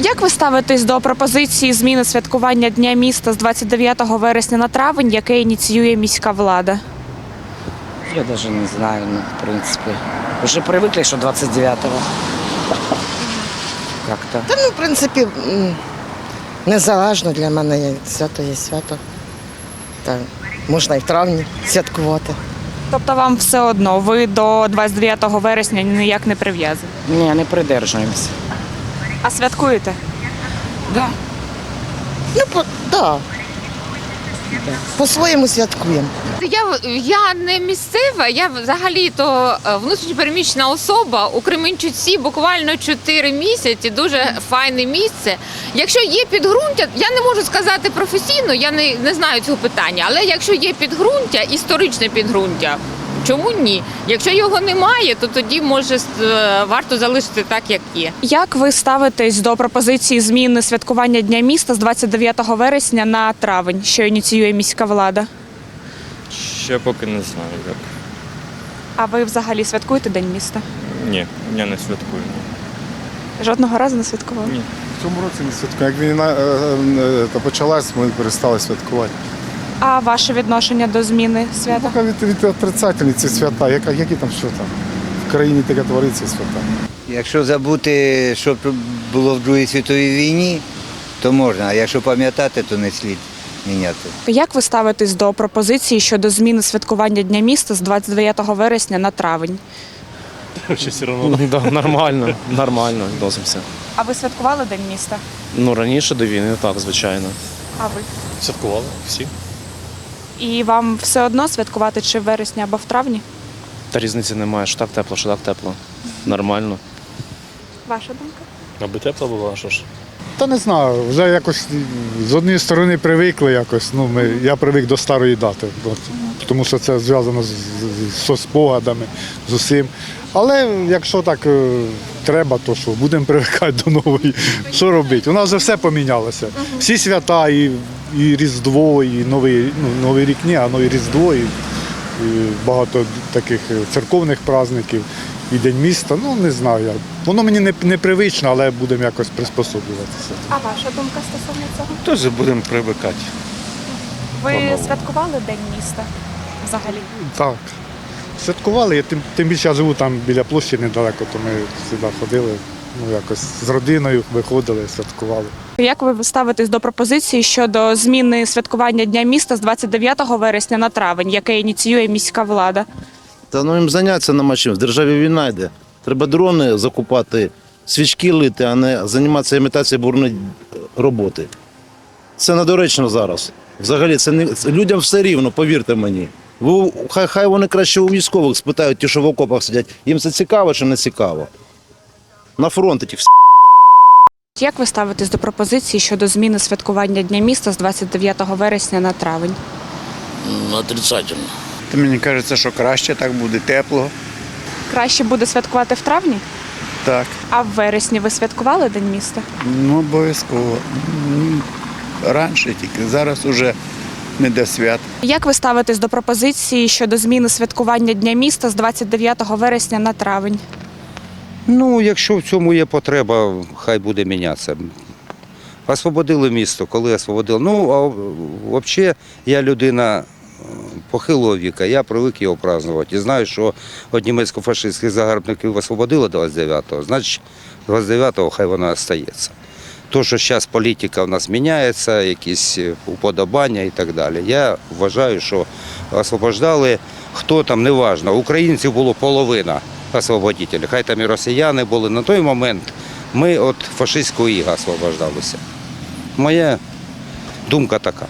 Як ви ставитесь до пропозиції зміни святкування Дня міста з 29 вересня на травень, яке ініціює міська влада? Я даже не знаю, ну, в принципе. Уже привыкли, что 29-го. Как-то. Та ну, в принципі, м, незалежно для мене є свято є свято. Та можна і в травні святкувати. Тобто вам все одно, ви до 29 вересня ніяк не прив'язані. Не, не придерживаемся. А святкуєте? Да. Ну, по, да. По-своєму святкуємо. Я, я не місцева, я взагалі-то е, внутрішньопереміщена особа у Кременчуці буквально 4 місяці, дуже файне місце. Якщо є підґрунтя, я не можу сказати професійно, я не, не знаю цього питання, але якщо є підґрунтя, історичне підґрунтя, чому ні? Якщо його немає, то тоді може е, варто залишити так, як є. Як ви ставитесь до пропозиції зміни святкування Дня міста з 29 вересня на травень, що ініціює міська влада? Ще поки не знаю як. А ви взагалі святкуєте День міста? Ні, я не святкую. Жодного разу не святкували? Ні. В цьому році не святкуємо. Як війна е, е, почалась, ми перестали святкувати. А ваше відношення до зміни свята? Поки від, від отрицательні ці свята, яка, які там свята? В країні таке твориться свята. Якщо забути, що було в Другій світовій війні, то можна, а якщо пам'ятати, то не слід міняти. Як ви ставитесь до пропозиції щодо зміни святкування Дня міста з 29 вересня на травень? Ще все одно да, нормально, нормально відносимося. А ви святкували День міста? Ну раніше до війни так, звичайно. А ви? Святкували всі. І вам все одно святкувати чи в вересні або в травні? Та різниці немає, що так тепло, що так тепло. Нормально. Ваша думка? Аби тепло було, а що ж. Та не знаю, вже якось з однієї сторони привикли якось. Ну, ми, я привик до старої дати, от, тому що це зв'язано з, з, з спогадами, з усім. Але якщо так е, треба, то що, будемо привикати до нової. Що робити? У нас вже все помінялося. Всі свята, і, і Різдво, і Новий, ну, Новий рік ні, а Новий Різдво, і, і багато таких е, церковних праздників, і День міста. Ну не знаю. Воно мені не, непривично, але будемо якось приспособлюватися. А ваша думка стосовно цього? Теж будемо привикати. Ви святкували День міста взагалі? Так. Святкували, я тим, тим більше я живу там біля площі недалеко, то ми сюди ходили, ну якось з родиною виходили, святкували. Як ви ставитесь до пропозиції щодо зміни святкування Дня міста з 29 вересня на травень, яке ініціює міська влада? Та ну їм зайнятися нема чим. В державі війна йде. Треба дрони закупати, свічки лити, а не займатися імітацією бурної роботи. Це недоречно зараз. Взагалі, це не це- людям все рівно, повірте мені. Хай, хай вони краще у військових спитають, ті, що в окопах сидять. Їм це цікаво чи не цікаво. На фронті ті всі. Як ви ставитесь до пропозиції щодо зміни святкування Дня міста з 29 вересня на травень? Отрицательно. То мені кажеться, що краще так буде тепло. Краще буде святкувати в травні? Так, А в вересні ви святкували День міста? ну обов'язково. Раніше тільки, зараз уже не до свят. Як ви ставитесь до пропозиції щодо зміни святкування Дня міста з 29 вересня на травень? Ну, якщо в цьому є потреба, хай буде мінятися. Освободили місто, коли освободили. Ну, а взагалі я людина е, похилого віка, я привик його празднувати. І знаю, що от німецько-фашистських загарбників освободили 29-го, значить 29-го хай воно остається. То, що зараз політика в нас міняється, якісь е, уподобання і так далі. Я вважаю, що освобождали хто там, неважно. Українців було половина освободителів. Хай там і росіяни були. На той момент ми від фашистського іга освобождалися. Моя думка така.